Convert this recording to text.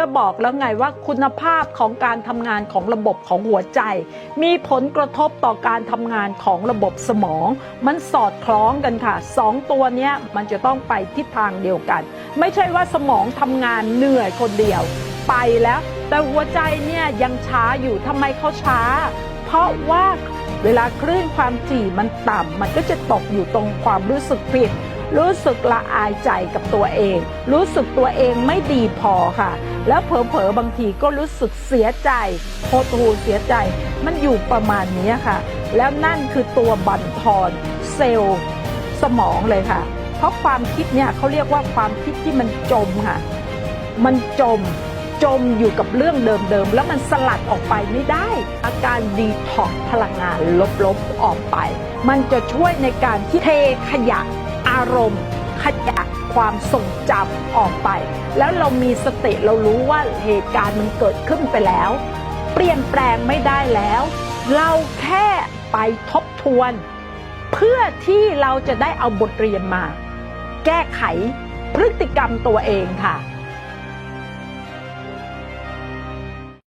ก็บอกแล้วไงว่าคุณภาพของการทำงานของระบบของหัวใจ มีผลกระทบต่อการทำงานของระบบสมอง มันสอดคล้องกันค่ะสองตัวนี้มันจะต้องไปทิศทางเดียวกัน ไม่ใช่ว่าสมองทำงานเหนื่อยคนเดียว ไปแล้ว แต่หัวใจเนี่ยยังช้าอยู่ทำไมเขาช้า เพราะว่าเวลาคลื่นความถี่มันต่ำมันก็จะตกอยู่ตรงความรู้สึกผิด รู้สึกละอายใจกับตัวเอง รู้สึกตัวเองไม่ดีพอค่ะ แล้วเผลอๆบางทีก็รู้สึกเสียใจโหดหูเสียใจ มันอยู่ประมาณนี้ค่ะ แล้วนั่นคือตัวบั่นทอนเซลล์สมองเลยค่ะ เพราะความคิดเนี่ยเขาเรียกว่าความคิดที่มันจมค่ะ มันจมจมอยู่กับเรื่องเดิมๆ แล้วมันสลัดออกไปไม่ได้ อาการดีท็อกพลังงานลบๆ ออกไป มันจะช่วยในการที่เทขยะารมณ์ขยะความทรงจำออกไป แล้วเรามีสติเรารู้ว่าเหตุการณ์มันเกิดขึ้นไปแล้ว เปลี่ยนแปลงไม่ได้แล้ว เราแค่ไปทบทวน เพื่อที่เราจะได้เอาบทเรียนมา แก้ไขพฤติกรรมตัวเองค่ะ